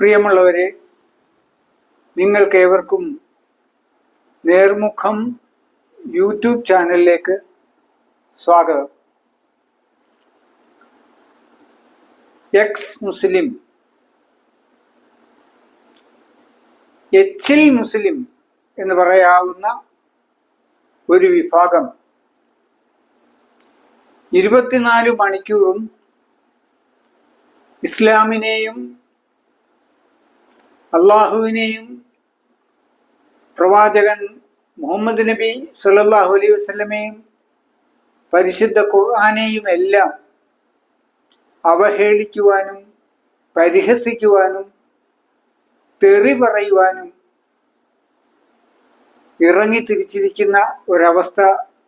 പ്രിയമുള്ളവരെ നിങ്ങൾക്കേവർക്കും നേർമുഖം യൂട്യൂബ് ചാനലിലേക്ക് സ്വാഗതം. എക്സ് മുസ്ലിം എച്ചിൽ മുസ്ലിം എന്ന് പറയാവുന്ന ഒരു വിഭാഗം. ഇരുപത്തിനാല് മണിക്കൂറും ഇസ്ലാമിനെയും അള്ളാഹുവിനെയും പ്രവാചകൻ മുഹമ്മദ് നബി സല്ലാഹു അലൈഹി വസ്ലമേയും പരിശുദ്ധ ഖുർആാനെയും എല്ലാം അവഹേളിക്കുവാനും പരിഹസിക്കുവാനും തെറി പറയുവാനും ഇറങ്ങി തിരിച്ചിരിക്കുന്ന ഒരവസ്ഥ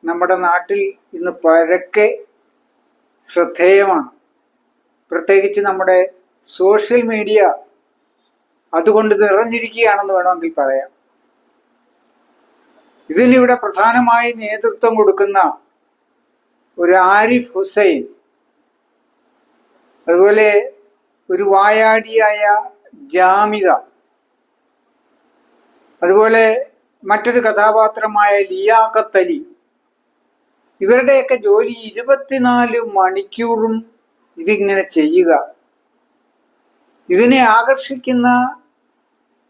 നമ്മുടെ നാട്ടിൽ ഇന്ന് പരക്കെ ശ്രദ്ധേയമാണ്. പ്രത്യേകിച്ച് നമ്മുടെ സോഷ്യൽ മീഡിയ അതുകൊണ്ട് നിറഞ്ഞിരിക്കുകയാണെന്ന് വേണമെങ്കിൽ പറയാം. ഇതിനിവിടെ പ്രധാനമായി നേതൃത്വം കൊടുക്കുന്ന ഒരു ആരിഫ് ഹുസൈൻ അതുപോലെ ഒരു വായാടിയായ ജാമിത അതുപോലെ മറ്റൊരു കഥാപാത്രമായ ലിയാഖത്ത് അലി ഇവരുടെയൊക്കെ ജോലി ഇരുപത്തിനാല് മണിക്കൂറും ഇതിങ്ങനെ ചെയ്യുക. ഇതിനെ ആകർഷിക്കുന്ന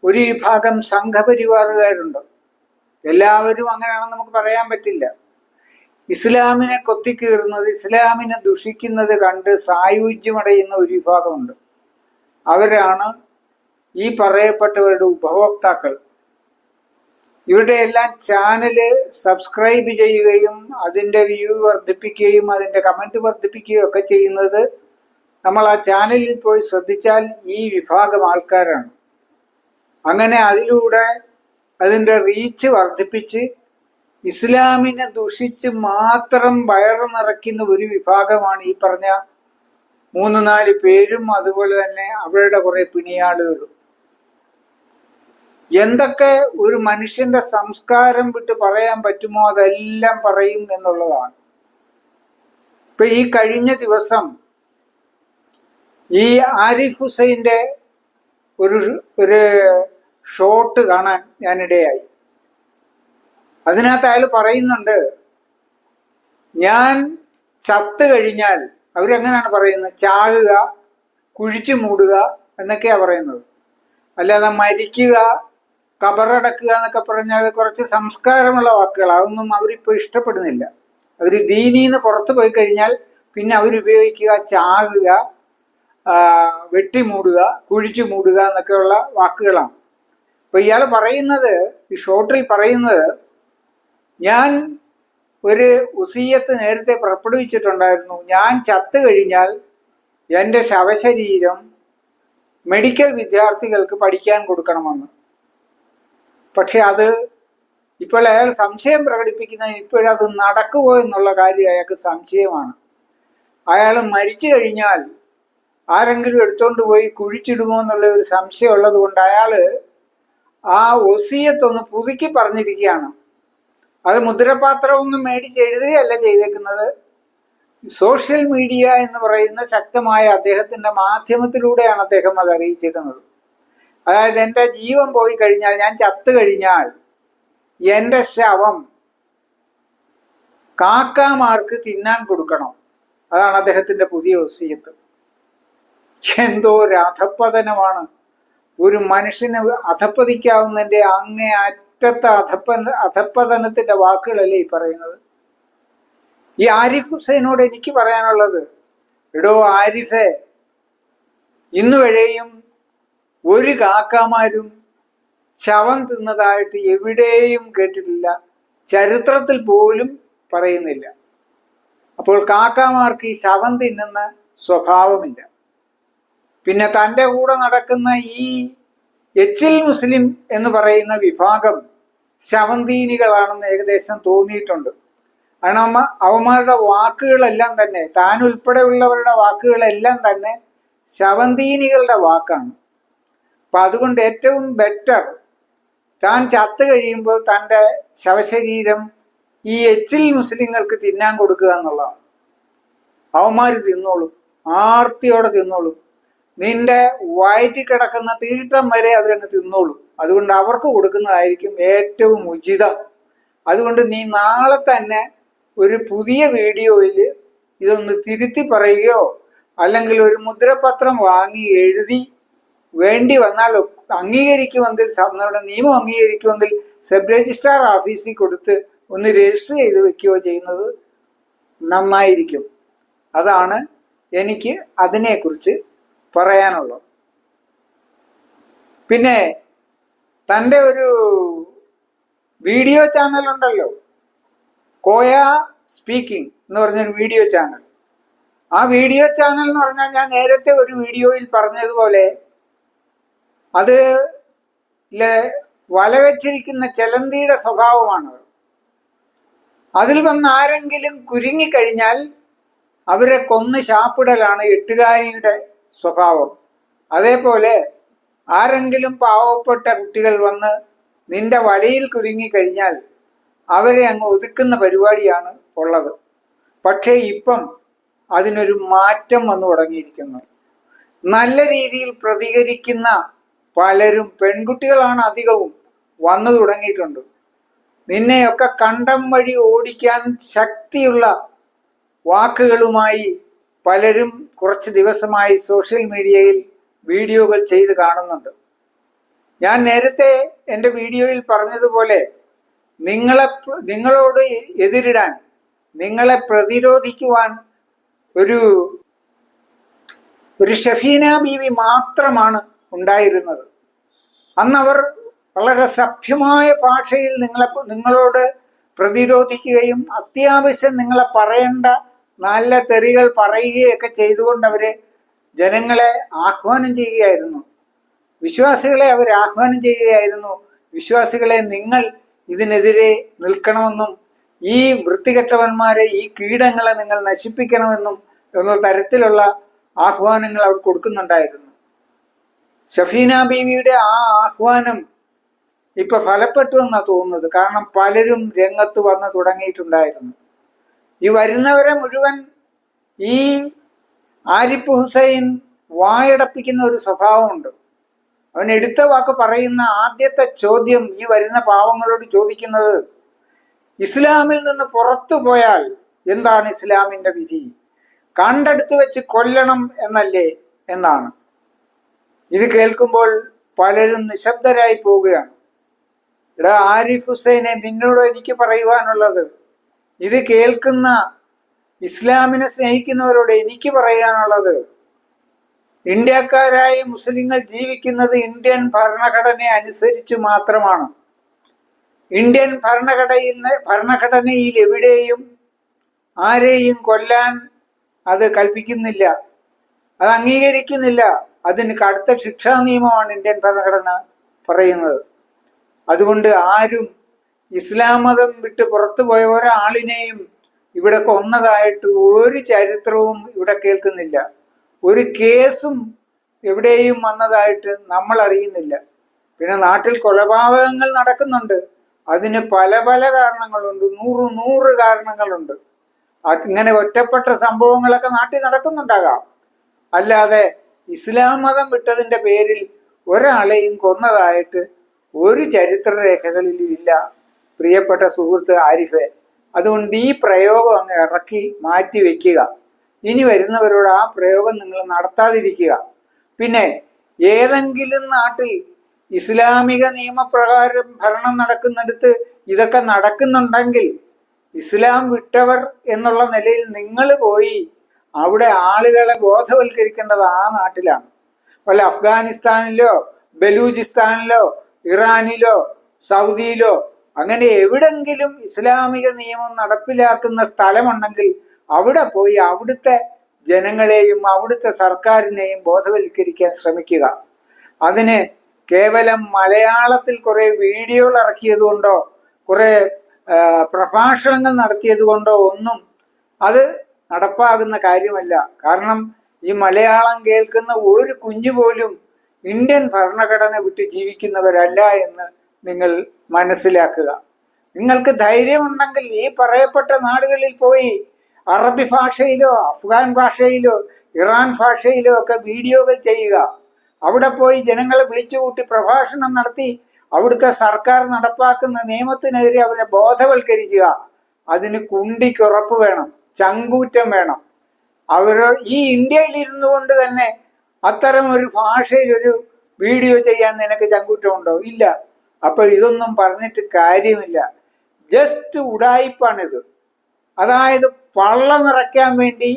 ഒരു വിഭാഗം സംഘപരിവാറുകാരുണ്ട്. എല്ലാവരും അങ്ങനെയാണെന്ന് നമുക്ക് പറയാൻ പറ്റില്ല. ഇസ്ലാമിനെ കൊത്തിക്കീറുന്നത് ഇസ്ലാമിനെ ദുഷിക്കുന്നത് കണ്ട് സായുജ്യമടയുന്ന ഒരു വിഭാഗമുണ്ട്. അവരാണ് ഈ പറയപ്പെട്ടവരുടെ ഉപഭോക്താക്കൾ. ഇവരുടെ എല്ലാം ചാനൽ സബ്സ്ക്രൈബ് ചെയ്യുകയും അതിന്റെ വ്യൂ വർദ്ധിപ്പിക്കുകയും അതിന്റെ കമന്റ് വർദ്ധിപ്പിക്കുകയും ഒക്കെ ചെയ്യുന്നത് നമ്മൾ ആ ചാനലിൽ പോയി ശ്രദ്ധിച്ചാൽ ഈ വിഭാഗം ആൾക്കാരാണ്. അങ്ങനെ അതിലൂടെ അതിന്റെ റീച്ച് വർദ്ധിപ്പിച്ച് ഇസ്ലാമിനെ ദുഷിച്ച് മാത്രം വയറ് നിറയ്ക്കുന്ന ഒരു വിഭാഗമാണ് ഈ പറഞ്ഞ മൂന്ന് നാല് പേരും അതുപോലെ തന്നെ അവരുടെ കുറെ പിണിയാളുകളും. എന്തൊക്കെ ഒരു മനുഷ്യന്റെ സംസ്കാരം വിട്ട് പറയാൻ പറ്റുമോ അതെല്ലാം പറയും എന്നുള്ളതാണ്. ഇപ്പൊ ഈ കഴിഞ്ഞ ദിവസം ഈ ആരിഫ് ഹുസൈന്റെ ഒരു ഒരു ഷോട്ട് കാണാൻ ഞാനിടയായി. അതിനകത്ത് അയാൾ പറയുന്നുണ്ട് ഞാൻ ചത്തു കഴിഞ്ഞാൽ അവരെങ്ങനെയാണ് പറയുന്നത്? ചാകുക കുഴിച്ചു മൂടുക എന്നൊക്കെയാ പറയുന്നത്. അല്ലാതെ മരിക്കുക കബറടക്കുക എന്നൊക്കെ പറഞ്ഞാൽ കുറച്ച് സംസ്കാരമുള്ള വാക്കുകൾ അതൊന്നും അവരിപ്പോൾ ഇഷ്ടപ്പെടുന്നില്ല. അവർ ദീനിന്ന് പുറത്തു പോയി കഴിഞ്ഞാൽ പിന്നെ അവരുപയോഗിക്കുക ചാകുക വെട്ടിമൂടുക കുഴിച്ചു മൂടുക എന്നൊക്കെയുള്ള വാക്കുകളാണ്. അപ്പൊ ഇയാൾ പറയുന്നത് ഈ ഷോർട്ടിൽ പറയുന്നത് ഞാൻ ഒരു ഉസീയത്ത് നേരത്തെ പുറപ്പെടുവിച്ചിട്ടുണ്ടായിരുന്നു. ഞാൻ ചത്തു കഴിഞ്ഞാൽ എന്റെ ശവശരീരം മെഡിക്കൽ വിദ്യാർത്ഥികൾക്ക് പഠിക്കാൻ കൊടുക്കണമെന്ന്. പക്ഷെ അത് ഇപ്പോൾ അയാൾ സംശയം പ്രകടിപ്പിക്കുന്ന ഇപ്പോഴത് നടക്കുമോ എന്നുള്ള കാര്യം അയാൾക്ക് സംശയമാണ്. അയാൾ മരിച്ചു കഴിഞ്ഞാൽ ആരെങ്കിലും എടുത്തോണ്ട് പോയി കുഴിച്ചിടുമോ എന്നുള്ള ഒരു സംശയം ഉള്ളത് കൊണ്ട് അയാൾ ആ ഒസിയത്തൊന്ന് പുതുക്കി പറഞ്ഞിരിക്കുകയാണ്. അത് മുദ്രപാത്രമൊന്നും മേടിച്ചെഴുതുകയല്ല ചെയ്തേക്കുന്നത്. സോഷ്യൽ മീഡിയ എന്ന് പറയുന്ന ശക്തമായ അദ്ദേഹത്തിന്റെ മാധ്യമത്തിലൂടെയാണ് അദ്ദേഹം അത് അറിയിച്ചിരിക്കുന്നത് അതായത് എന്റെ ജീവൻ പോയി കഴിഞ്ഞാൽ ഞാൻ ചത്തു കഴിഞ്ഞാൽ എന്റെ ശവം കാക്കാമാർക്ക് തിന്നാൻ കൊടുക്കണം. അതാണ് അദ്ദേഹത്തിന്റെ പുതിയ ഒസിയത്ത്. എന്തോ ഒരു ഒരു മനുഷ്യനെ അധപ്പതിക്കാവുന്നതിന്റെ അങ്ങേ അറ്റത്തെ അധപ്പ അധപ്പതനത്തിന്റെ വാക്കുകളല്ലേ ഈ പറയുന്നത്? ഈ ആരിഫ് ഹുസൈനോട് എനിക്ക് പറയാനുള്ളത് എടോ ആരിഫെ ഇന്നു വരെയും ഒരു കാക്കാമാരും ശവം തിന്നതായിട്ട് എവിടെയും കേട്ടിട്ടില്ല. ചരിത്രത്തിൽ പോലും പറയുന്നില്ല. അപ്പോൾ കാക്കാമാർക്ക് ഈ ശവം തിന്നുന്ന സ്വഭാവമില്ല. പിന്നെ തന്റെ കൂടെ നടക്കുന്ന ഈ എച്ചിൽ മുസ്ലിം എന്ന് പറയുന്ന വിഭാഗം ശവന്തീനികളാണെന്ന് ഏകദേശം തോന്നിയിട്ടുണ്ട്. കാരണം അവന്മാരുടെ വാക്കുകളെല്ലാം തന്നെ താൻ ഉൾപ്പെടെയുള്ളവരുടെ വാക്കുകളെല്ലാം തന്നെ ശവന്തീനികളുടെ വാക്കാണ്. അപ്പൊ അതുകൊണ്ട് ഏറ്റവും ബെറ്റർ താൻ ചത്തു കഴിയുമ്പോൾ തന്റെ ശവശരീരം ഈ എച്ചിൽ മുസ്ലിങ്ങൾക്ക് തിന്നാൻ കൊടുക്കുക എന്നുള്ളതാണ്. അവന്മാർ തിന്നോളും ആർത്തിയോടെ തിന്നോളും. നിന്റെ വയറ്റിൽ കിടക്കുന്ന തീട്ടം വരെ അവരങ്ങ് തിന്നോളൂ. അതുകൊണ്ട് അവർക്ക് കൊടുക്കുന്നതായിരിക്കും ഏറ്റവും ഉചിതം. അതുകൊണ്ട് നീ നാളെ തന്നെ ഒരു പുതിയ വീഡിയോയിൽ ഇതൊന്ന് തിരുത്തി പറയുകയോ അല്ലെങ്കിൽ ഒരു മുദ്രപത്രം വാങ്ങി എഴുതി വേണ്ടി വന്നാൽ അംഗീകരിക്കുമെങ്കിൽ നമ്മുടെ നിയമം അംഗീകരിക്കുമെങ്കിൽ സബ് രജിസ്ട്രാർ ഓഫീസിൽ കൊടുത്ത് ഒന്ന് രജിസ്റ്റർ ചെയ്ത് വെക്കുകയോ ചെയ്യുന്നത് നന്നായിരിക്കും. അതാണ് എനിക്ക് അതിനെക്കുറിച്ച് പറയാനുള്ളത് പിന്നെ തന്റെ ഒരു വീഡിയോ ചാനൽ ഉണ്ടല്ലോ. കോയ സ്പീക്കിംഗ് എന്ന് പറഞ്ഞൊരു വീഡിയോ ചാനൽ. ആ വീഡിയോ ചാനൽ എന്ന് പറഞ്ഞാൽ ഞാൻ നേരത്തെ ഒരു വീഡിയോയിൽ പറഞ്ഞതുപോലെ അത് വലവച്ചിരിക്കുന്ന ചലന്തിയുടെ സ്വഭാവമാണ് അതിൽ വന്ന് ആരെങ്കിലും കുരുങ്ങിക്കഴിഞ്ഞാൽ അവരെ കൊന്ന് ശാപ്പിടലാണ് എട്ടുകാരിയുടെ സ്വഭാവം. അതേപോലെ ആരെങ്കിലും പാവപ്പെട്ട കുട്ടികൾ വന്ന് നിന്റെ വലയിൽ കുരുങ്ങിക്കഴിഞ്ഞാൽ അവരെ അങ്ങ് ഒതുക്കുന്ന പരിപാടിയാണ് ഉള്ളത്. പക്ഷേ ഇപ്പം അതിനൊരു മാറ്റം വന്നു തുടങ്ങിയിരിക്കുന്നു. നല്ല രീതിയിൽ പ്രതികരിക്കുന്ന പലരും പെൺകുട്ടികളാണ് അധികവും വന്നു തുടങ്ങിയിട്ടുണ്ട്. നിന്നെയൊക്കെ കണ്ടം വഴി ഓടിക്കാൻ ശക്തിയുള്ള വാക്കുകളുമായി പലരും കുറച്ച് ദിവസമായി സോഷ്യൽ മീഡിയയിൽ വീഡിയോകൾ ചെയ്ത് കാണുന്നുണ്ട്. ഞാൻ നേരത്തെ എന്റെ വീഡിയോയിൽ പറഞ്ഞതുപോലെ നിങ്ങളെ നിങ്ങളോട് എതിരിടാൻ നിങ്ങളെ പ്രതിരോധിക്കുവാൻ ഒരു ഒരു ഷഫീന ബീവി മാത്രമാണ് ഉണ്ടായിരുന്നത്. അന്ന് അവർ വളരെ സഭ്യമായ ഭാഷയിൽ നിങ്ങളെ നിങ്ങളോട് പ്രതിരോധിക്കുകയും അത്യാവശ്യം നിങ്ങളെ പറയേണ്ട നല്ല തെറികൾ പറയുകയൊക്കെ ചെയ്തുകൊണ്ട് അവർ ജനങ്ങളെ ആഹ്വാനം ചെയ്യുകയായിരുന്നു. വിശ്വാസികളെ അവർ ആഹ്വാനം ചെയ്യുകയായിരുന്നു. വിശ്വാസികളെ നിങ്ങൾ ഇതിനെതിരെ നിൽക്കണമെന്നും ഈ വൃത്തികെട്ടവന്മാരെ ഈ കീടങ്ങളെ നിങ്ങൾ നശിപ്പിക്കണമെന്നും എന്ന തരത്തിലുള്ള ആഹ്വാനങ്ങൾ അവർ കൊടുക്കുന്നുണ്ടായിരുന്നു. ഷഫീന ബീവിയുടെ ആ ആഹ്വാനം ഇപ്പൊ ഫലപ്പെട്ടു എന്നാ തോന്നുന്നത്. കാരണം പലരും രംഗത്ത് വന്ന് തുടങ്ങിയിട്ടുണ്ടായിരുന്നു. ഈ വരുന്നവരെ മുഴുവൻ ഈ ആരിഫ് ഹുസൈൻ വായടപ്പിക്കുന്ന ഒരു സ്വഭാവമുണ്ട്. അവൻ എടുത്ത വാക്ക് പറയുന്ന ആദ്യത്തെ ചോദ്യം ഈ വരുന്ന പാവങ്ങളോട് ചോദിക്കുന്നത് ഇസ്ലാമിൽ നിന്ന് പുറത്തു പോയാൽ എന്താണ് ഇസ്ലാമിന്റെ വിധി? കണ്ടെടുത്ത് വെച്ച് കൊല്ലണം എന്നല്ലേ എന്നാണ്. ഇത് കേൾക്കുമ്പോൾ പലരും നിശബ്ദരായി പോവുകയാണ്. എടാ ആരിഫ് ഹുസൈനെ നിന്നോട് എനിക്ക് പറയുവാനുള്ളത് ഇത് കേൾക്കുന്ന ഇസ്ലാമിനെ സ്നേഹിക്കുന്നവരോട് എനിക്ക് പറയാനുള്ളത് ഇന്ത്യക്കാരായ മുസ്ലിങ്ങൾ ജീവിക്കുന്നത് ഇന്ത്യൻ ഭരണഘടനയെ അനുസരിച്ച് മാത്രമാണ്. ഇന്ത്യൻ ഭരണഘടനയിൽ ഭരണഘടനയിൽ എവിടെയും ആരെയും കൊല്ലാൻ അത് കൽപ്പിക്കുന്നില്ല അത് അംഗീകരിക്കുന്നില്ല. അതിന് കടുത്ത ശിക്ഷാ നിയമമാണ് ഇന്ത്യൻ ഭരണഘടന പറയുന്നത്. അതുകൊണ്ട് ആരും ഇസ്ലാം മതം വിട്ട് പുറത്തു പോയ ഒരാളിനെയും ഇവിടെ കൊന്നതായിട്ട് ഒരു ചരിത്രവും ഇവിടെ കേൾക്കുന്നില്ല. ഒരു കേസും എവിടെയും വന്നതായിട്ട് നമ്മൾ അറിയുന്നില്ല പിന്നെ നാട്ടിൽ കൊലപാതകങ്ങൾ നടക്കുന്നുണ്ട്. അതിന് പല പല കാരണങ്ങളുണ്ട്. നൂറ് നൂറ് കാരണങ്ങളുണ്ട്. അങ്ങനെ ഒറ്റപ്പെട്ട സംഭവങ്ങളൊക്കെ നാട്ടിൽ നടക്കുന്നുണ്ടാകാം. അല്ലാതെ ഇസ്ലാം മതം വിട്ടതിന്റെ പേരിൽ ഒരാളെയും കൊന്നതായിട്ട് ഒരു ചരിത്രരേഖകളിലും ഇല്ല. പ്രിയപ്പെട്ട സുഹൃത്ത് ആരിഫെ അതുകൊണ്ട് ഈ പ്രയോഗം അങ്ങ് ഇറക്കി മാറ്റി വെക്കുക. ഇനി വരുന്നവരോട് ആ പ്രയോഗം നിങ്ങൾ നടത്താതിരിക്കുക. പിന്നെ ഏതെങ്കിലും നാട്ടിൽ ഇസ്ലാമിക നിയമപ്രകാരം ഭരണം നടക്കുന്നിടത്ത് ഇതൊക്കെ നടക്കുന്നുണ്ടെങ്കിൽ ഇസ്ലാം വിട്ടവർ എന്നുള്ള നിലയിൽ നിങ്ങൾ പോയി അവിടെ ആളുകളെ ബോധവൽക്കരിക്കേണ്ടത് ആ നാട്ടിലാണ്. വല്ല അഫ്ഗാനിസ്ഥാനിലോ ബലൂചിസ്ഥാനിലോ ഇറാനിലോ സൗദിയിലോ അങ്ങനെ എവിടെങ്കിലും ഇസ്ലാമിക നിയമം നടപ്പിലാക്കുന്ന സ്ഥലമുണ്ടെങ്കിൽ അവിടെ പോയി അവിടുത്തെ ജനങ്ങളെയും അവിടുത്തെ സർക്കാരിനെയും ബോധവൽക്കരിക്കാൻ ശ്രമിക്കുക. അതിന് കേവലം മലയാളത്തിൽ കുറെ വീഡിയോകൾ ഇറക്കിയത് കൊണ്ടോ കുറെ പ്രഭാഷണങ്ങൾ നടത്തിയത് കൊണ്ടോ ഒന്നും അത് നടപ്പാകുന്ന കാര്യമല്ല. കാരണം ഈ മലയാളം കേൾക്കുന്ന ഒരു കുഞ്ഞു പോലും ഇന്ത്യൻ ഭരണഘടന വിട്ട് ജീവിക്കുന്നവരല്ല എന്ന് നിങ്ങൾ മനസ്സിലാക്കുക. നിങ്ങൾക്ക് ധൈര്യമുണ്ടെങ്കിൽ ഈ പറയപ്പെട്ട നാടുകളിൽ പോയി അറബി ഭാഷയിലോ അഫ്ഗാൻ ഭാഷയിലോ ഇറാൻ ഭാഷയിലോ ഒക്കെ വീഡിയോകൾ ചെയ്യുക. അവിടെ പോയി ജനങ്ങളെ വിളിച്ചുകൂട്ടി പ്രഭാഷണം നടത്തി അവിടുത്തെ സർക്കാർ നടപ്പാക്കുന്ന നിയമത്തിനെതിരെ അവരെ ബോധവൽക്കരിക്കുക. അതിന് കുണ്ടിക്കുറപ്പ് വേണം ചങ്കൂറ്റം വേണം. അവർ ഈ ഇന്ത്യയിൽ ഇരുന്നു കൊണ്ട് തന്നെ അത്തരം ഒരു ഭാഷയിൽ ഒരു വീഡിയോ ചെയ്യാൻ നിനക്ക് ചങ്കൂറ്റമുണ്ടോ? ഇല്ല. അപ്പോൾ ഇതൊന്നും പറഞ്ഞിട്ട് കാര്യമില്ല. ജസ്റ്റ് ഉടായിപ്പാണിത്. അതായത് പള്ള നിറയ്ക്കാൻ വേണ്ടി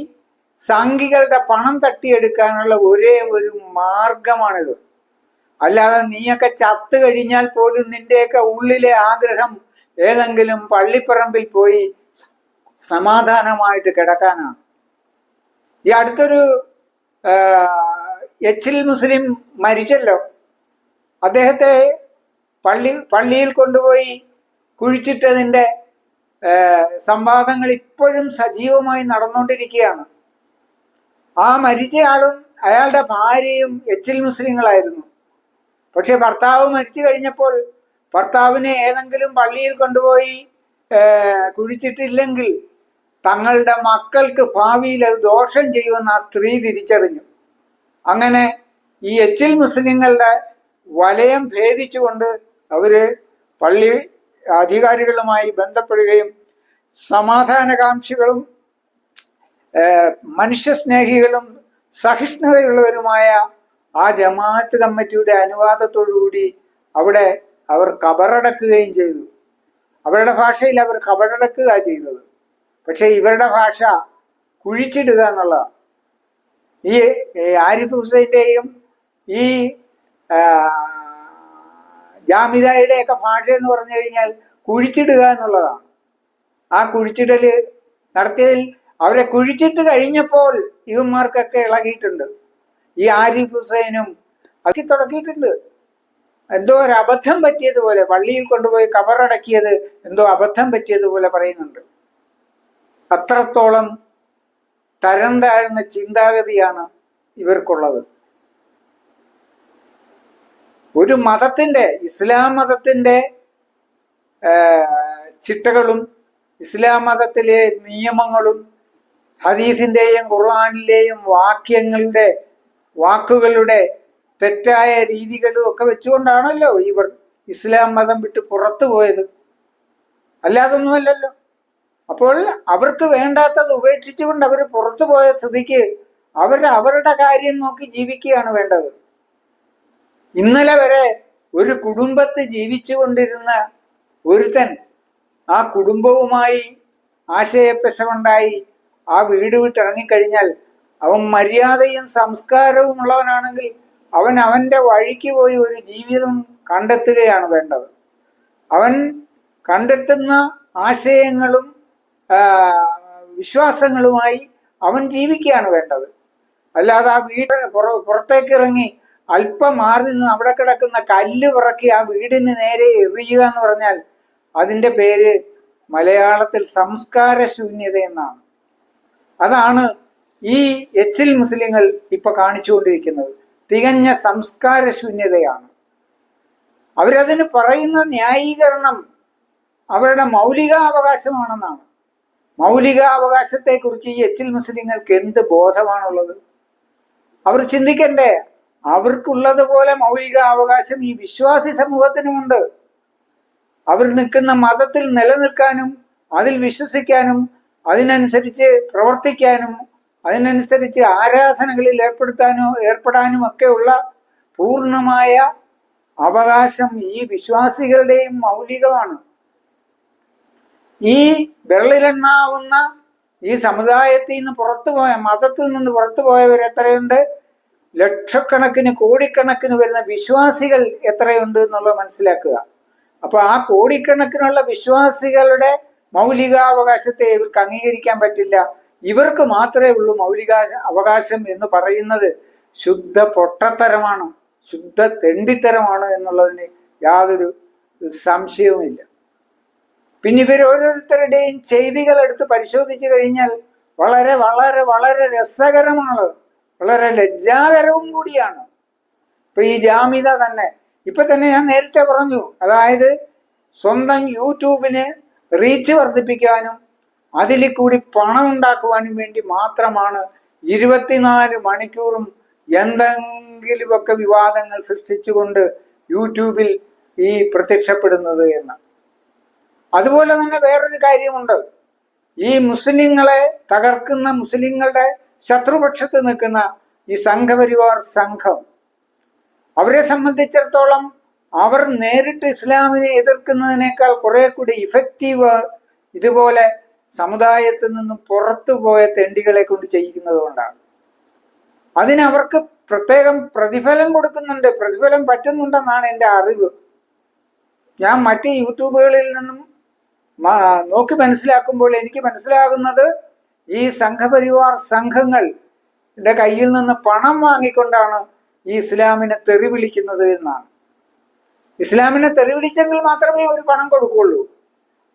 സംഘികളുടെ പണം തട്ടിയെടുക്കാനുള്ള ഒരേ ഒരു മാർഗമാണിത്. അല്ലാതെ നീയൊക്കെ ചത്തു കഴിഞ്ഞാൽ പോലും നിന്റെയൊക്കെ ഉള്ളിലെ ആഗ്രഹം ഏതെങ്കിലും പള്ളിപ്പറമ്പിൽ പോയി സമാധാനമായിട്ട് കിടക്കാനാണ്. ഈ അടുത്തൊരു എച്ചിൽ മുസ്ലിം മരിച്ചല്ലോ. അദ്ദേഹത്തെ പള്ളി പള്ളിയിൽ കൊണ്ടുപോയി കുഴിച്ചിട്ടതിന്റെ സംവാദങ്ങൾ ഇപ്പോഴും സജീവമായി നടന്നുകൊണ്ടിരിക്കുകയാണ്. ആ മരിച്ചയാളും അയാളുടെ ഭാര്യയും എച്ചിൽ മുസ്ലിങ്ങളായിരുന്നു. പക്ഷെ ഭർത്താവ് മരിച്ചു കഴിഞ്ഞപ്പോൾ ഭർത്താവിനെ ഏതെങ്കിലും പള്ളിയിൽ കൊണ്ടുപോയി കുഴിച്ചിട്ടില്ലെങ്കിൽ തങ്ങളുടെ മക്കൾക്ക് ഭാവിയിൽ അത് ദോഷം ചെയ്യുമെന്ന് ആ സ്ത്രീ തിരിച്ചറിഞ്ഞു. അങ്ങനെ ഈ എച്ചിൽ മുസ്ലിങ്ങളുടെ വലയം ഭേദിച്ചുകൊണ്ട് അവർ പള്ളി അധികാരികളുമായി ബന്ധപ്പെടുകയും സമാധാനകാംക്ഷികളും മനുഷ്യസ്നേഹികളും സഹിഷ്ണുതയുള്ളവരുമായ ആ ജമാഅത്ത് കമ്മിറ്റിയുടെ അനുവാദത്തോടുകൂടി അവിടെ അവർ കബറടക്കുകയും ചെയ്തു. അവരുടെ ഭാഷയിൽ അവർ കബറടക്കുക ചെയ്തത്. പക്ഷെ ഇവരുടെ ഭാഷ കുഴിച്ചിടുക എന്നുള്ളതാണ്. ഈ ഈ ആരിഫ് ഹുസൈന്റെയും ഈ ആ, ജാമിദായുടെയൊക്കെ ഭാഷ എന്ന് പറഞ്ഞു കഴിഞ്ഞാൽ കുഴിച്ചിടുക എന്നുള്ളതാണ്. ആ കുഴിച്ചിടൽ നടത്തിയതിൽ അവരെ കുഴിച്ചിട്ട് കഴിഞ്ഞപ്പോൾ ഇവന്മാർക്കൊക്കെ ഇളകിയിട്ടുണ്ട്. ഈ ആരിഫ് ഹുസൈനും അതൊക്കെ തുടക്കിയിട്ടുണ്ട്. എന്തോ ഒരു അബദ്ധം പറ്റിയതുപോലെ പള്ളിയിൽ കൊണ്ടുപോയി കബറടക്കിയത് എന്തോ അബദ്ധം പറ്റിയതുപോലെ പറയുന്നുണ്ട്. അത്രത്തോളം തരം താഴ്ന്ന ചിന്താഗതിയാണ് ഇവർക്കുള്ളത്. ഒരു മതത്തിന്റെ ഇസ്ലാം മതത്തിന്റെ ചിട്ടകളും ഇസ്ലാം മതത്തിലെ നിയമങ്ങളും ഹദീസിന്റെയും ഖുർആാനിലെയും വാക്യങ്ങളുടെ വാക്കുകളുടെ തെറ്റായ രീതികളും ഒക്കെ വെച്ചുകൊണ്ടാണല്ലോ ഇവർ ഇസ്ലാം മതം വിട്ട് പുറത്തു പോയത്. അല്ലാതൊന്നുമല്ലല്ലോ അപ്പോൾ അവർക്ക് വേണ്ടാത്തത് ഉപേക്ഷിച്ചുകൊണ്ട് അവർ പുറത്തു പോയ സ്ഥിതിക്ക് അവർ അവരുടെ കാര്യം നോക്കി ജീവിക്കുകയാണ് വേണ്ടത്. ഇന്നലെ വരെ ഒരു കുടുംബത്ത് ജീവിച്ചു കൊണ്ടിരുന്ന ഒരുത്തൻ ആ കുടുംബവുമായി ആശയപ്രശമുണ്ടായി ആ വീട് വിട്ടിറങ്ങിക്കഴിഞ്ഞാൽ അവൻ മര്യാദയും സംസ്കാരവും ഉള്ളവനാണെങ്കിൽ അവൻ അവന്റെ വഴിക്ക് പോയി ഒരു ജീവിതം കണ്ടെത്തുകയാണ് വേണ്ടത്. അവൻ കണ്ടെത്തുന്ന ആശയങ്ങളും വിശ്വാസങ്ങളുമായി അവൻ ജീവിക്കുകയാണ് വേണ്ടത്. അല്ലാതെ ആ വീട് പുറത്തേക്കിറങ്ങി അല്പം മാറി നിന്ന് അവിടെ കിടക്കുന്ന കല്ല് പിറക്കി ആ വീടിന് നേരെ എറിയുക എന്ന് പറഞ്ഞാൽ അതിന്റെ പേര് മലയാളത്തിൽ സംസ്കാര ശൂന്യത എന്നാണ്. അതാണ് ഈ എച്ചിൽ മുസ്ലിങ്ങൾ ഇപ്പൊ കാണിച്ചുകൊണ്ടിരിക്കുന്നത്. തികഞ്ഞ സംസ്കാര ശൂന്യതയാണ് അവരതിന് പറയുന്ന ന്യായീകരണം അവരുടെ മൗലികാവകാശമാണെന്നാണ്. മൗലികാവകാശത്തെക്കുറിച്ച് ഈ എച്ചിൽ മുസ്ലിങ്ങൾക്ക് എന്ത് ബോധമാണുള്ളത്? അവർ ചിന്തിക്കണ്ടേ അവർക്കുള്ളതുപോലെ മൗലിക അവകാശം ഈ വിശ്വാസി സമൂഹത്തിനുമുണ്ട്. അവർ നിൽക്കുന്ന മതത്തിൽ നിലനിൽക്കാനും അതിൽ വിശ്വസിക്കാനും അതിനനുസരിച്ച് പ്രവർത്തിക്കാനും അതിനനുസരിച്ച് ആരാധനകളിൽ ഏർപ്പെടുത്താനോ ഏർപ്പെടാനും ഒക്കെയുള്ള പൂർണമായ അവകാശം ഈ വിശ്വാസികളുടെയും മൗലികമാണ്. ഈ വെള്ളിലെണ്ണാവുന്ന ഈ സമുദായത്തിൽ നിന്ന് പുറത്തുപോയ മതത്തിൽ നിന്ന് പുറത്തുപോയവർ എത്രയുണ്ട്? ലക്ഷക്കണക്കിന് കോടിക്കണക്കിന് വരുന്ന വിശ്വാസികൾ എത്രയുണ്ട് എന്നുള്ളത് മനസ്സിലാക്കുക. അപ്പൊ ആ കോടിക്കണക്കിനുള്ള വിശ്വാസികളുടെ മൗലികാവകാശത്തെ ഇവർക്ക് അംഗീകരിക്കാൻ പറ്റില്ല. ഇവർക്ക് മാത്രമേ ഉള്ളൂ മൗലിക അവകാശം എന്ന് പറയുന്നത്. ശുദ്ധ പൊട്ടത്തരമാണ് ശുദ്ധ തെണ്ടിത്തരമാണ് എന്നുള്ളതിന് യാതൊരു സംശയവുമില്ല. പിന്നെ ഇവർ ഓരോരുത്തരുടെയും ചെയ്തികൾ എടുത്ത് പരിശോധിച്ചു കഴിഞ്ഞാൽ വളരെ വളരെ വളരെ രസകരമാണ്. വളരെ ലജ്ജാകരവും കൂടിയാണ്. ഇപ്പൊ ഈ ജാമ്യത തന്നെ ഇപ്പൊ തന്നെ ഞാൻ നേരത്തെ പറഞ്ഞു അതായത് സ്വന്തം യൂട്യൂബിന് റീച്ച് വർദ്ധിപ്പിക്കാനും അതിൽ കൂടി പണം ഉണ്ടാക്കുവാനും വേണ്ടി മാത്രമാണ് ഇരുപത്തിനാല് മണിക്കൂറും എന്തെങ്കിലുമൊക്കെ വിവാദങ്ങൾ സൃഷ്ടിച്ചുകൊണ്ട് യൂട്യൂബിൽ ഈ പ്രത്യക്ഷപ്പെടുന്നത് എന്ന്. അതുപോലെ തന്നെ വേറൊരു കാര്യമുണ്ട്. ഈ മുസ്ലിങ്ങളെ തകർക്കുന്ന മുസ്ലിങ്ങളുടെ ശത്രുപക്ഷത്ത് നിൽക്കുന്ന ഈ സംഘപരിവാർ സംഘം. അവരെ സംബന്ധിച്ചിടത്തോളം അവർ നേരിട്ട് ഇസ്ലാമിനെ എതിർക്കുന്നതിനേക്കാൾ കുറെ കൂടി ഇഫക്റ്റീവ് ഇതുപോലെ സമുദായത്തിൽ നിന്നും പുറത്തു പോയ തെണ്ടികളെ കൊണ്ട് ചെയ്യിക്കുന്നത് കൊണ്ടാണ്. അതിനവർക്ക് പ്രത്യേകം പ്രതിഫലം കൊടുക്കുന്നുണ്ട്. പ്രതിഫലം പറ്റുന്നുണ്ടെന്നാണ് എന്റെ അറിവ്. ഞാൻ മറ്റ് യൂട്യൂബുകളിൽ നിന്നും നോക്കി മനസ്സിലാക്കുമ്പോൾ എനിക്ക് മനസ്സിലാകുന്നത് ഈ സംഘപരിവാർ സംഘങ്ങൾ കയ്യിൽ നിന്ന് പണം വാങ്ങിക്കൊണ്ടാണ് ഈ ഇസ്ലാമിനെ തെറി വിളിക്കുന്നത് എന്നാണ്. ഇസ്ലാമിനെ തെറി വിളിച്ചെങ്കിൽ മാത്രമേ ഒരു പണം കൊടുക്കുകയുള്ളൂ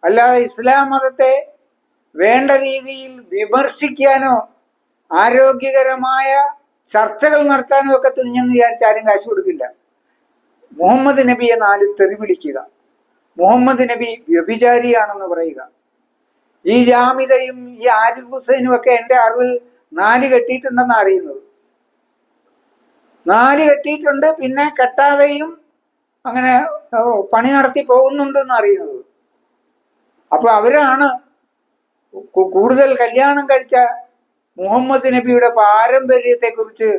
അല്ലാതെ ഇസ്ലാം മതത്തെ വേണ്ട രീതിയിൽ വിമർശിക്കാനോ ആരോഗ്യകരമായ ചർച്ചകൾ നടത്താനോ ഒക്കെ തുനിഞ്ഞെന്ന് വിചാരിച്ച് ആരും കാശ് കൊടുക്കില്ല. മുഹമ്മദ് നബിയെ നാല് തെറി വിളിക്കുക മുഹമ്മദ് നബി വ്യഭിചാരിയാണെന്ന് പറയുക. ഈ ജാമിതയും ഈ ആരിഫ് ഹുസൈനും ഒക്കെ എന്റെ അറിവിൽ നാല് കെട്ടിയിട്ടുണ്ടെന്ന് അറിയുന്നത്. നാല് കെട്ടിയിട്ടുണ്ട് പിന്നെ കെട്ടാതെയും അങ്ങനെ പണി നടത്തി പോകുന്നുണ്ടെന്ന് അറിയുന്നത്. അപ്പൊ അവരാണ് കൂടുതൽ കല്യാണം കഴിച്ച മുഹമ്മദ് നബിയുടെ പാരമ്പര്യത്തെ കുറിച്ച്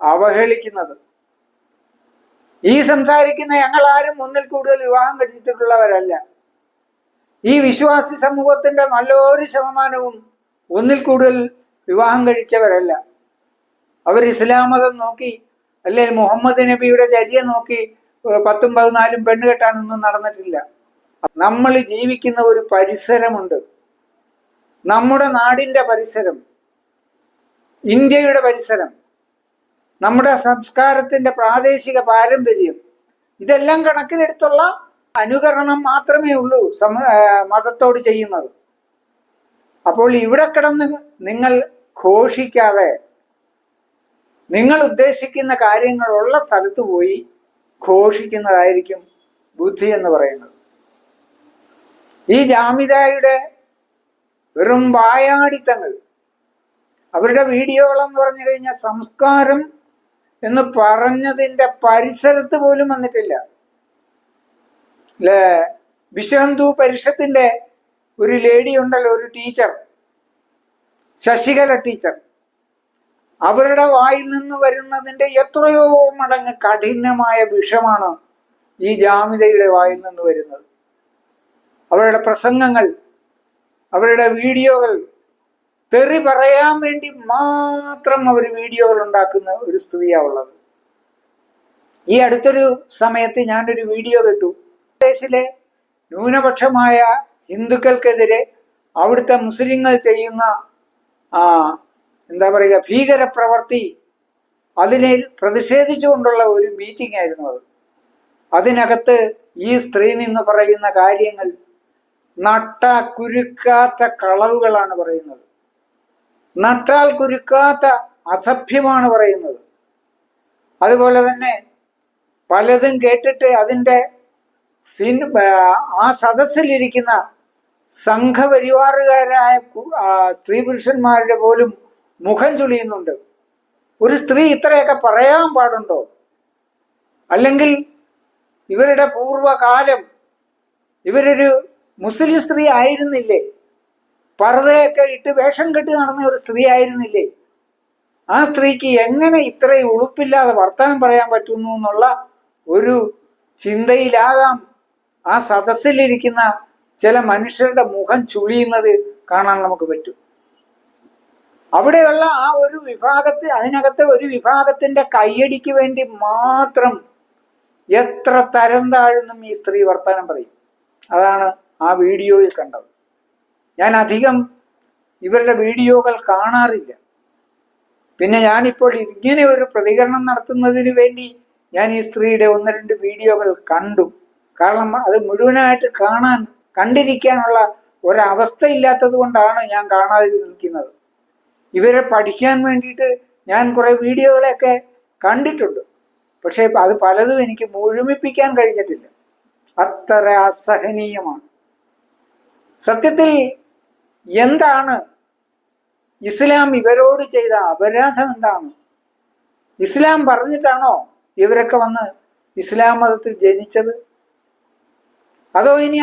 അവഹേളിക്കുന്നത്. ഈ സംസാരിക്കുന്ന ഞങ്ങൾ ആരും ഒന്നിൽ കൂടുതൽ വിവാഹം കഴിച്ചിട്ടുള്ളവരല്ല. ഈ വിശ്വാസി സമൂഹത്തിന്റെ നല്ലൊരു ശതമാനവും ഒന്നിൽ കൂടുതൽ വിവാഹം കഴിച്ചവരല്ല. അവർ ഇസ്ലാം മതം നോക്കി അല്ലെ മുഹമ്മദ് നബിയുടെ ചര്യ നോക്കി പത്തും പതിനാലും പെണ്ണ് കെട്ടാനൊന്നും നടന്നിട്ടില്ല. നമ്മൾ ജീവിക്കുന്ന ഒരു പരിസരമുണ്ട്. നമ്മുടെ നാടിന്റെ പരിസരം ഇന്ത്യയുടെ പരിസരം നമ്മുടെ സംസ്കാരത്തിന്റെ പ്രാദേശിക പാരമ്പര്യം ഇതെല്ലാം കണക്കിലെടുത്തുള്ള അനുകരണം മാത്രമേ ഉള്ളൂ സമ മതത്തോട് ചെയ്യുന്നത്. അപ്പോൾ ഇവിടെ കിടന്ന് നിങ്ങൾ ഘോഷിക്കാതെ നിങ്ങൾ ഉദ്ദേശിക്കുന്ന കാര്യങ്ങളുള്ള സ്ഥലത്ത് പോയി ഘോഷിക്കുന്നതായിരിക്കും ബുദ്ധി എന്ന് പറയുന്നത്. ഈ ജാമിതായുടെ വെറും വായാടിത്തങ്ങൾ അവരുടെ വീഡിയോകൾ എന്ന് പറഞ്ഞു കഴിഞ്ഞാൽ സംസ്കാരം എന്ന് പറഞ്ഞതിന്റെ പരിസരത്ത് പോലും വന്നിട്ടില്ല. വിശ്വഹിന്ദു പരിഷത്തിന്റെ ഒരു ലേഡി ഉണ്ടല്ലോ ഒരു ടീച്ചർ ശശികല ടീച്ചർ അവരുടെ വായിൽ നിന്ന് വരുന്നതിന്റെ എത്രയോ മടങ്ങ് കഠിനമായ വിഷമാണ് ഈ ജാമിതയുടെ വായിൽ നിന്ന് വരുന്നത്. അവരുടെ പ്രസംഗങ്ങൾ അവരുടെ വീഡിയോകൾ തെറി പറയാൻ വേണ്ടി മാത്രം അവർ വീഡിയോകൾ ഉണ്ടാക്കുന്ന ഒരു സ്ഥിതിയാണുള്ളത് ഈ അടുത്തൊരു സമയത്ത് ഞാനൊരു വീഡിയോ കേട്ടു. ദേശിലെ ന്യൂനപക്ഷമായ ഹിന്ദുക്കൾക്കെതിരെ അവിടുത്തെ മുസ്ലിങ്ങൾ ചെയ്യുന്ന എന്താ പറയുക ഭീകര പ്രവൃത്തി അതിനെ പ്രതിഷേധിച്ചുകൊണ്ടുള്ള ഒരു മീറ്റിംഗ് ആയിരുന്നു അത്. അതിനകത്ത് ഈ സ്ത്രീ നിന്ന് പറയുന്ന കാര്യങ്ങൾ നട്ട കുരുക്കാത്ത കളവുകളാണ് പറയുന്നത്. നട്ടാൽ കുരുക്കാത്ത അസഭ്യമാണ് പറയുന്നത്. അതുപോലെ തന്നെ പലതും കേട്ടിട്ട് അതിന്റെ പിൻ ആ സദസ്സിലിരിക്കുന്ന സംഘപരിവാറുകാരായ സ്ത്രീ പുരുഷന്മാരുടെ പോലും മുഖം ചുളിയുന്നുണ്ട്. ഒരു സ്ത്രീ ഇത്രയൊക്കെ പറയാൻ പാടുണ്ടോ? അല്ലെങ്കിൽ ഇവരുടെ പൂർവകാലം ഇവരൊരു മുസ്ലിം സ്ത്രീ ആയിരുന്നില്ലേ? പർദ്ദയൊക്കെ ഇട്ട് വേഷം കെട്ടി നടന്ന ഒരു സ്ത്രീ ആയിരുന്നില്ലേ? ആ സ്ത്രീക്ക് എങ്ങനെ ഇത്രയും ഉളുപ്പില്ലാതെ വർത്തമാനം പറയാൻ പറ്റുന്നു എന്നുള്ള ഒരു ചിന്തയിലാകാം ആ സദസ്സിലിരിക്കുന്ന ചില മനുഷ്യരുടെ മുഖം ചുളിയുന്നത് കാണാൻ നമുക്ക് പറ്റും. അവിടെയുള്ള ആ ഒരു വിഭാഗത്തിൽ അതിനകത്തെ ഒരു വിഭാഗത്തിന്റെ കയ്യടിക്ക് വേണ്ടി മാത്രം എത്ര തരം താഴ്ന്നും ഈ സ്ത്രീ വർത്തമാനം പറയും. അതാണ് ആ വീഡിയോയിൽ കണ്ടത്. ഞാൻ അധികം ഇവരുടെ വീഡിയോകൾ കാണാറില്ല. പിന്നെ ഞാനിപ്പോൾ ഇങ്ങനെ ഒരു പ്രതികരണം നടത്തുന്നതിന് വേണ്ടി ഞാൻ ഈ സ്ത്രീയുടെ ഒന്ന് രണ്ട് വീഡിയോകൾ കണ്ടു. കാരണം അത് മുഴുവനായിട്ട് കാണാൻ കണ്ടിരിക്കാനുള്ള ഒരവസ്ഥ ഇല്ലാത്തത് കൊണ്ടാണ് ഞാൻ കാണാതെ നിൽക്കുന്നത്. ഇവരെ പഠിക്കാൻ വേണ്ടിയിട്ട് ഞാൻ കുറെ വീഡിയോകളൊക്കെ കണ്ടിട്ടുണ്ട്. പക്ഷേ അത് പലതും എനിക്ക് മുഴുമിപ്പിക്കാൻ കഴിഞ്ഞിട്ടില്ല. അത്ര അസഹനീയമാണ്. സത്യത്തിൽ എന്താണ്? ഇസ്ലാം ഇവരോട് ചെയ്ത അപരാധം എന്താണ്? ഇസ്ലാം പറഞ്ഞിട്ടാണോ ഇവരൊക്കെ വന്ന് ഇസ്ലാം മതത്തിൽ ജനിച്ചത്? അതോ ഇനി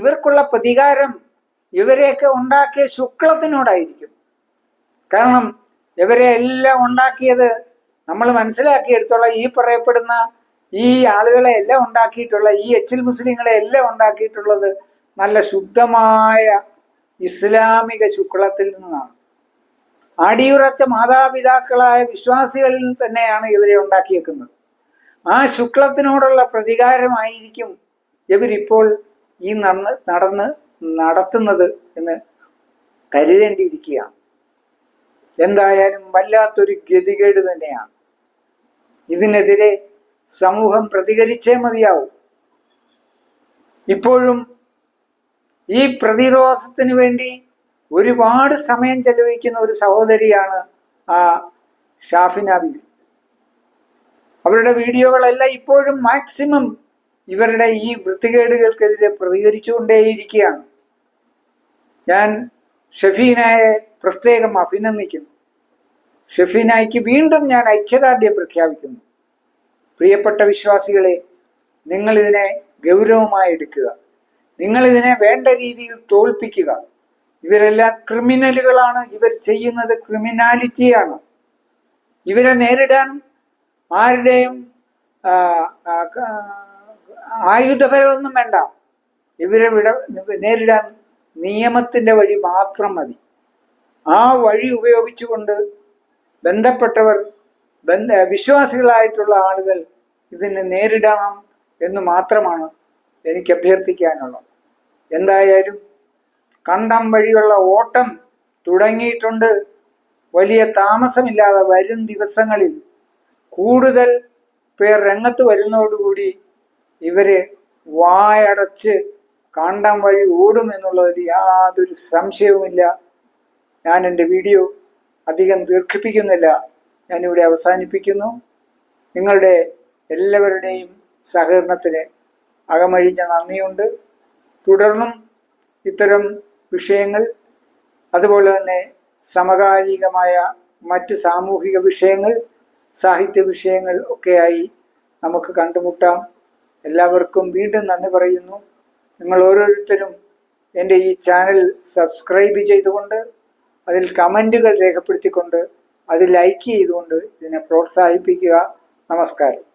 ഇവർക്കുള്ള പ്രതികാരം ഇവരെയൊക്കെ ഉണ്ടാക്കിയ ശുക്ലത്തിനോടായിരിക്കും. കാരണം ഇവരെ എല്ലാം ഉണ്ടാക്കിയത് നമ്മൾ മനസ്സിലാക്കിയെടുത്തോളം ഈ പറയപ്പെടുന്ന ഈ ആളുകളെ എല്ലാം ഉണ്ടാക്കിയിട്ടുള്ള ഈ എച്ചിൽ മുസ്ലിങ്ങളെ എല്ലാം ഉണ്ടാക്കിയിട്ടുള്ളത് നല്ല ശുദ്ധമായ ഇസ്ലാമിക ശുക്ലത്തിൽ നിന്നാണ്. അടിയുറച്ച മാതാപിതാക്കളായ വിശ്വാസികളിൽ തന്നെയാണ് ഇവരെ ഉണ്ടാക്കിയേക്കുന്നത്. ആ ശുക്ലത്തിനോടുള്ള പ്രതികാരമായിരിക്കും ഇവരിപ്പോൾ ഈ നടന്ന് നടന്ന് നടത്തുന്നത് എന്ന് കരുതേണ്ടിയിരിക്കുകയാണ്. എന്തായാലും വല്ലാത്തൊരു ഗതികേട് തന്നെയാണ്. ഇതിനെതിരെ സമൂഹം പ്രതികരിച്ചേ മതിയാവും. ഇപ്പോഴും ഈ പ്രതിരോധത്തിന് വേണ്ടി ഒരുപാട് സമയം ചെലവഴിക്കുന്ന ഒരു സഹോദരിയാണ് ആ ഷാഫിന ബിബി. അവരുടെ വീഡിയോകളെല്ലാം ഇപ്പോഴും മാക്സിമം ഇവരുടെ ഈ വൃത്തികേടുകൾക്കെതിരെ പ്രതികരിച്ചുകൊണ്ടേയിരിക്കുകയാണ്. ഞാൻ ഷഫീനായെ പ്രത്യേകം അഭിനന്ദിക്കുന്നു. ഷഫീനായിക്ക് വീണ്ടും ഞാൻ ഐക്യദാർഢ്യം പ്രഖ്യാപിക്കുന്നു. പ്രിയപ്പെട്ട വിശ്വാസികളെ നിങ്ങളിതിനെ ഗൗരവമായി എടുക്കുക. നിങ്ങളിതിനെ വേണ്ട രീതിയിൽ തോൽപ്പിക്കുക. ഇവരെല്ലാം ക്രിമിനലുകളാണ്. ഇവർ ചെയ്യുന്നത് ക്രിമിനാലിറ്റിയാണ്. ഇവരെ നേരിടാൻ ആരുടെയും ആയുധപരമൊന്നും വേണ്ട. ഇവരെ വിട നേരിടാൻ നിയമത്തിന്റെ വഴി മാത്രം മതി. ആ വഴി ഉപയോഗിച്ചുകൊണ്ട് ബന്ധപ്പെട്ടവർ ബന്ധ വിശ്വാസികളായിട്ടുള്ള ആളുകൾ ഇതിനെ നേരിടണം എന്ന് മാത്രമാണ് എനിക്ക് അഭ്യർത്ഥിക്കാനുള്ളത്. എന്തായാലും കണ്ടം വഴിയുള്ള ഓട്ടം തുടങ്ങിയിട്ടുണ്ട്. വലിയ താമസമില്ലാതെ വരും ദിവസങ്ങളിൽ കൂടുതൽ പേർ രംഗത്ത് വരുന്നതോടുകൂടി ഇവർ വായടച്ച് കാണ്ടാൻ വഴി ഓടും എന്നുള്ളതിൽ യാതൊരു സംശയവുമില്ല. ഞാൻ എന്റെ വീഡിയോ അധികം ദീർഘിപ്പിക്കുന്നില്ല. ഞാനിവിടെ അവസാനിപ്പിക്കുന്നു. നിങ്ങളുടെ എല്ലാവരുടെയും സഹകരണത്തിന് അകമഴിഞ്ഞ നന്ദിയുണ്ട്. തുടർന്നും ഇത്തരം വിഷയങ്ങൾ അതുപോലെ തന്നെ സമകാലികമായ മറ്റ് സാമൂഹിക വിഷയങ്ങൾ സാഹിത്യ വിഷയങ്ങൾ ഒക്കെയായി നമുക്ക് കണ്ടുമുട്ടാം. എല്ലാവർക്കും വീണ്ടും നന്ദി പറയുന്നു. നിങ്ങൾ ഓരോരുത്തരും എന്റെ ഈ ചാനൽ സബ്സ്ക്രൈബ് ചെയ്തുകൊണ്ട് അതിൽ കമന്റുകൾ രേഖപ്പെടുത്തിക്കൊണ്ട് അത് ലൈക്ക് ചെയ്തുകൊണ്ട് ഇതിനെ പ്രോത്സാഹിപ്പിക്കുക. നമസ്കാരം.